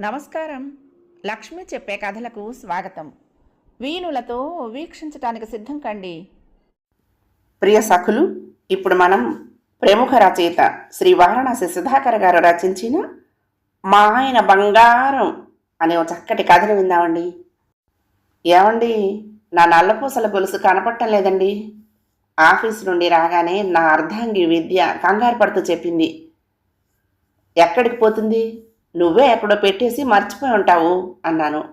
నమస్కారం. లక్ష్మి చెప్పే కథలకు స్వాగతం. వీణులతో వీక్షించటానికి సిద్ధం కండి. ప్రియ సఖులు ఇప్పుడు మనం ప్రముఖ రచయిత శ్రీ వారణాసి సుధాకర్ గారు రచించిన మా ఆయన బంగారం అనే ఒక చక్కటి కథను విందామండి. ఏమండి నా నల్లపూసల గొలుసు కనపడటం లేదండి. ఆఫీస్ నుండి రాగానే నా అర్ధాంగి విద్య కంగారు పడుతూ చెప్పింది. ఎక్కడికి పోతుంది? నువ్వే ఎక్కడో పెట్టేసి మర్చిపోయి ఉంటావు అన్నాను.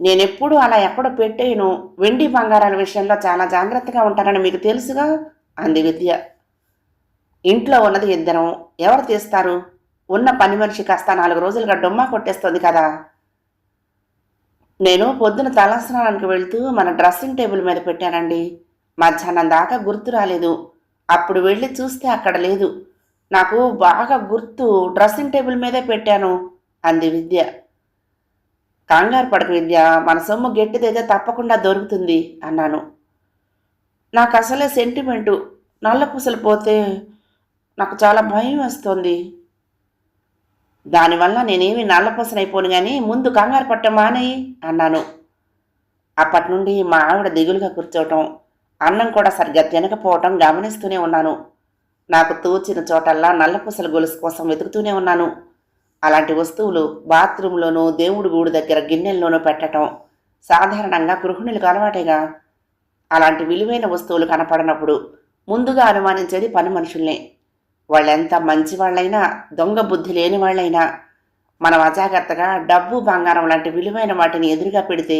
నేనెప్పుడు అలా ఎక్కడో పెట్టేయను. వెండి బంగారాల విషయంలో చాలా జాగ్రత్తగా ఉంటానని మీకు తెలుసుగా? అంది విద్య. ఇంట్లో ఉన్నది ఇద్దరం. ఎవరు తీస్తారు? ఉన్న పని మనిషి కాస్త నాలుగు రోజులుగా డొమ్మా కొట్టేస్తుంది కదా. నేను పొద్దున తలస్నానానికి వెళ్తూ మన డ్రెస్సింగ్ టేబుల్ మీద పెట్టానండి. మధ్యాహ్నం దాకా గుర్తు రాలేదు. అప్పుడు వెళ్ళి చూస్తే అక్కడ లేదు. నాకు బాగా గుర్తు డ్రెస్సింగ్ టేబుల్ మీదే పెట్టాను అంది విద్య. కంగారు పడక విద్య మన సొమ్ము గట్టిదైతే తప్పకుండా దొరుకుతుంది అన్నాను. నాకు అసలే సెంటిమెంటు నల్ల పూసలు పోతే నాకు చాలా భయం వేస్తుంది. దానివల్ల నేనేమి నల్లపూసనైపోను కానీ ముందు కంగారు పట్ట మానేయి అన్నాను. అప్పటి నుండి మా ఆవిడ దిగులుగా కూర్చోవటం అన్నం కూడా సరిగ్గా తినకపోవటం గమనిస్తూనే ఉన్నాను. నాకు తోచిన చోటల్లా నల్లపూసల గొలుసు కోసం వెతుకుతూనే ఉన్నాను. అలాంటి వస్తువులు బాత్రూంలోనూ దేవుడి గూడు దగ్గర గిన్నెల్లోనూ పెట్టటం సాధారణంగా గృహిణులకు అలవాటేగా. అలాంటి విలువైన వస్తువులు కనపడినప్పుడు ముందుగా అనుమానించేది పని మనుషుల్నే. వాళ్ళెంత మంచి వాళ్ళైనా దొంగ బుద్ధి లేని వాళ్ళైనా మనం అజాగ్రత్తగా డబ్బు బంగారం లాంటి విలువైన వాటిని ఎదురుగా పెడితే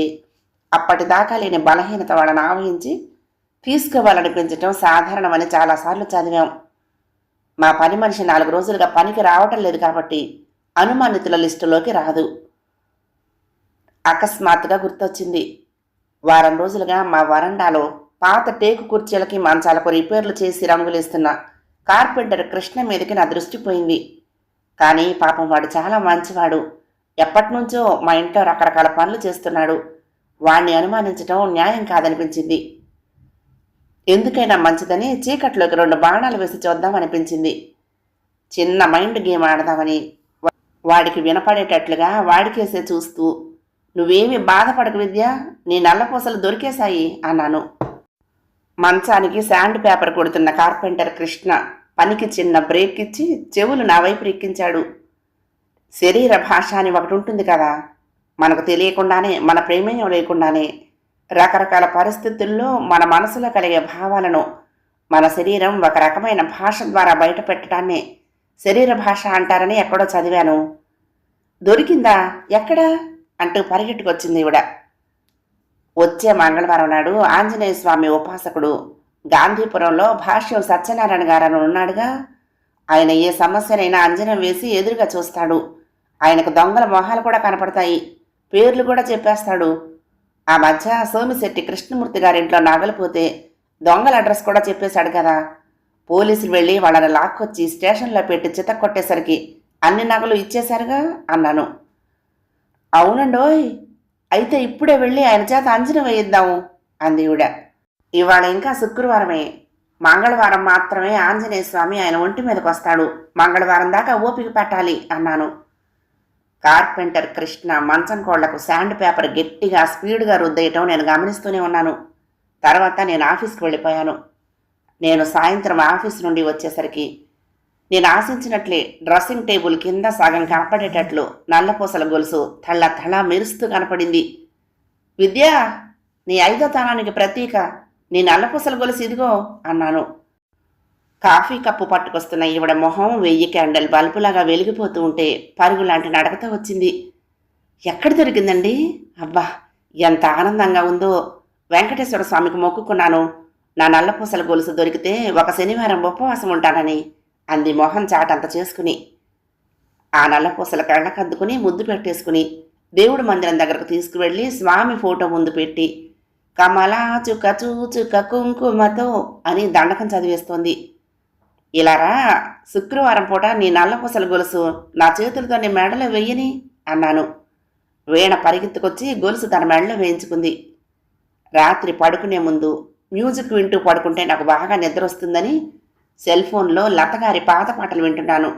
అప్పటిదాకా లేని బలహీనత వాళ్ళని ఆవహించి తీసుకోవాలనిపించటం సాధారణమని చాలాసార్లు చదివాం. మా పని మనిషి నాలుగు రోజులుగా పనికి రావటం లేదు కాబట్టి అనుమానితుల లిస్టులోకి రాదు. అకస్మాత్తుగా గుర్తొచ్చింది. వారం రోజులుగా మా వరండాలో పాత టేకు కుర్చీలకి మంచాలకు రిపేర్లు చేసి రంగులేస్తున్న కార్పెంటర్ కృష్ణ మీదకి నా దృష్టి పోయింది. కానీ పాపం వాడు చాలా మంచివాడు. ఎప్పటినుంచో మా ఇంట్లో రకరకాల పనులు చేస్తున్నాడు. వాణ్ణి అనుమానించటం న్యాయం కాదనిపించింది. ఎందుకైనా మంచిదని చీకట్లోకి రెండు బాణాలు వేసి చూద్దాం అనిపించింది. చిన్న మైండ్ గేమ్ ఆడదామని వాడికి వినపడేటట్లుగా వాడికేసే చూస్తూ నువ్వేమి బాధపడకు విద్య నీ నల్లపూసలు దొరికేశాయి అన్నాను. మంచానికి శాండ్ పేపర్ కొడుతున్న కార్పెంటర్ కృష్ణ పనికి చిన్న బ్రేక్ ఇచ్చి చెవులు నా వైపు ఎక్కించాడు శరీర భాష అని ఒకటి ఉంటుంది కదా మనకు తెలియకుండానే మన ప్రేమేయం లేకుండానే రకరకాల పరిస్థితుల్లో మన మనసులో కలిగే భావాలను మన శరీరం ఒక రకమైన భాష ద్వారా బయటపెట్టడాన్నే శరీర భాష అంటారని ఎక్కడో చదివాను. దొరికిందా? ఎక్కడా? అంటూ పరిగెట్టుకొచ్చింది ఈవిడ. వచ్చే మంగళవారం నాడు ఆంజనేయ స్వామి ఉపాసకుడు గాంధీపురంలో భాష్యం సత్యనారాయణ గారని ఉన్నాడుగా. ఆయన ఏ సమస్యనైనా అంజనం వేసి ఎదురుగా చూస్తాడు. ఆయనకు దొంగల మొహాలు కూడా కనపడతాయి. పేర్లు కూడా చెప్పేస్తాడు. ఆ మధ్య సోమిశెట్టి కృష్ణమూర్తి గారింట్లో నగలిపోతే దొంగల అడ్రస్ కూడా చెప్పేశాడు కదా. పోలీసులు వెళ్ళి వాళ్ళని లాక్కొచ్చి స్టేషన్లో పెట్టి చిత కొట్టేసరికి అన్ని నగలు ఇచ్చేశారుగా అన్నాను. అవునండోయ్ అయితే ఇప్పుడే వెళ్ళి ఆయన చేత అంజన వేయిద్దాము అంది ఈవిడ. ఇవాళ ఇంకా శుక్రవారమే. మంగళవారం మాత్రమే ఆంజనేయ స్వామి ఆయన ఒంటి మీదకి వస్తాడు మంగళవారం దాకా ఓపిక పెట్టాలి అన్నాను. కార్పెంటర్ కృష్ణ మంచం కోళ్ళకు శాండ్ పేపర్ గట్టిగా స్పీడ్గా రుద్దేయటం నేను గమనిస్తూనే ఉన్నాను. తర్వాత నేను ఆఫీస్కి వెళ్ళిపోయాను. నేను సాయంత్రం ఆఫీస్ నుండి వచ్చేసరికి నేను ఆశించినట్లే డ్రెస్సింగ్ టేబుల్ కింద సగం కనపడేటట్లు నల్లపూసల గొలుసు తళ్ళ తళ మెరుస్తూ కనపడింది. విద్యా నీ ఐదో తనానికి ప్రతీక నీ నల్లపూసల గొలుసు ఇదిగో అన్నాను. కాఫీ కప్పు పట్టుకొస్తున్న ఈవిడ మొహం వెయ్యి క్యాండల్ బల్బులాగా వెలిగిపోతూ ఉంటే పరుగు లాంటి నడకతో వచ్చింది. ఎక్కడ దొరికిందండి? అబ్బా ఎంత ఆనందంగా ఉందో. వెంకటేశ్వర స్వామికి మొక్కుకున్నాను. నా నల్లపూసల గొలుసు దొరికితే ఒక శనివారం ఉపవాసం ఉంటానని అంది మొహం చాటంత చేసుకుని. ఆ నల్లపూసల కళ్ళకద్దుకుని ముద్దు పెట్టేసుకుని దేవుడి మందిరం దగ్గరకు తీసుకువెళ్ళి స్వామి ఫోటో ముందు పెట్టి కమలా చుక్క చూచుక కుంకుమతో అని దండకం చదివేస్తోంది. ఇలారా? శుక్రవారం పూట నీ నల్లపూసల గొలుసు నా చేతులతో నీ మెడలో వెయ్యని అన్నాను. వీణ పరిగెత్తుకొచ్చి గొలుసు తన మెడలో వేయించుకుంది. రాత్రి పడుకునే ముందు మ్యూజిక్ వింటూ పడుకుంటే నాకు బాగా నిద్ర వస్తుందని సెల్ ఫోన్లో లతగారి పాత పాటలు వింటున్నాను.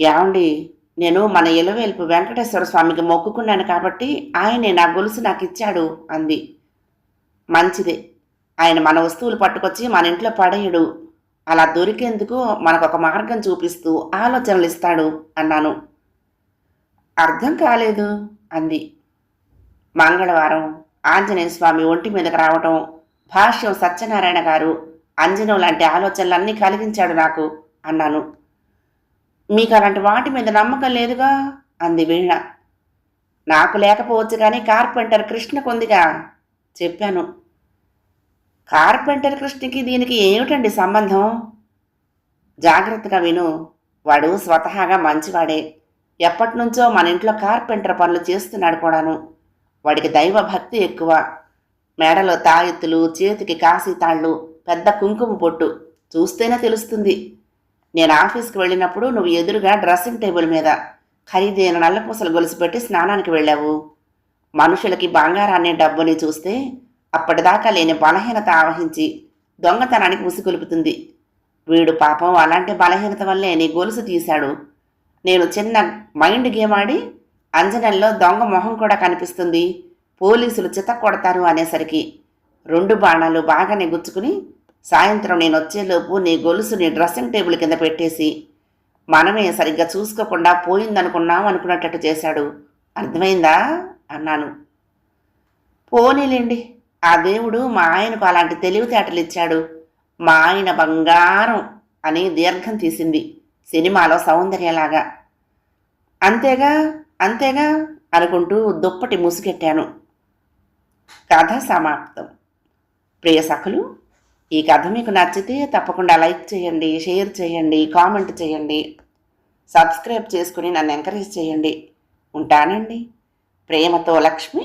ఏమండి నేను మన ఇలవేల్పు వెంకటేశ్వర స్వామికి మొక్కుకున్నాను కాబట్టి ఆయనే నా గొలుసు నాకు ఇచ్చాడు అంది. మంచిదే. ఆయన మన వస్తువులు పట్టుకొచ్చి మన ఇంట్లో పడేయడు. అలా దొరికేందుకు మనకు ఒక మార్గం చూపిస్తూ ఆలోచనలు ఇస్తాడు అన్నాను. అర్థం కాలేదు అంది. మంగళవారం ఆంజనేయ స్వామి ఒంటి మీదకి రావటం భాష్యం సత్యనారాయణ గారు అంజనం లాంటి ఆలోచనలన్నీ కలిగించాడు నాకు అన్నాను. మీకు అలాంటి వాటి మీద నమ్మకం లేదుగా? అంది వీణ. నాకు లేకపోవచ్చు కానీ కార్పెంటర్ కృష్ణకుందిగా చెప్పాను. కార్పెంటర్ కృష్ణకి దీనికి ఏమిటండి సంబంధం? జాగ్రత్తగా విను. వాడు స్వతహాగా మంచివాడే. ఎప్పటినుంచో మన ఇంట్లో కార్పెంటర్ పనులు చేస్తున్నాడు కూడాను. వాడికి దైవ భక్తి ఎక్కువ. మేడలో తాయెత్తులు చేతికి కాశీ తాళ్ళు పెద్ద కుంకుమ పొట్టు చూస్తేనే తెలుస్తుంది. నేను ఆఫీస్కి వెళ్ళినప్పుడు నువ్వు ఎదురుగా డ్రెస్సింగ్ టేబుల్ మీద ఖరీదైన నల్లపూసలు గొలుసు పెట్టి స్నానానికి వెళ్ళావు. మనుషులకి బంగారాన్ని డబ్బుని చూస్తే అప్పటిదాకా లేని బలహీనత ఆవహించి దొంగతనానికి ఉసిగొలుపుతుంది. వీడు పాపం అలాంటి బలహీనత వల్లే నీ గొలుసు తీశాడు. నేను చిన్న మైండ్ గేమ్ ఆడి అంజనంలో దొంగ మొహం కూడా కనిపిస్తుంది. పోలీసులు చిత కొడతారు అనేసరికి రెండు బాణాలు బాగానే గుచ్చుకుని సాయంత్రం నేను వచ్చేలోపు నీ గొలుసు నీ డ్రెస్సింగ్ టేబుల్ కింద పెట్టేసి మనమే సరిగ్గా చూసుకోకుండా పోయిందనుకున్నాం అనుకున్నట్టు చేశాడు. అర్థమైందా? అన్నాను. పోనీలేండి. ఆ దేవుడు మా ఆయనకు అలాంటి తెలివితేటలు ఇచ్చాడు. మా ఆయన బంగారం అని దీర్ఘం తీసింది సినిమాలో సౌందర్యలాగా. అంతేగా అంతేగా అనుకుంటూ దుప్పటి ముసుగెట్టాను కథ సమాప్తం. ప్రియ సఖులు ఈ కథ మీకు నచ్చితే తప్పకుండా లైక్ చేయండి షేర్ చేయండి కామెంట్ చేయండి సబ్స్క్రైబ్ చేసుకుని నన్ను ఎంకరేజ్ చేయండి. ఉంటానండి. ప్రేమతో లక్ష్మి.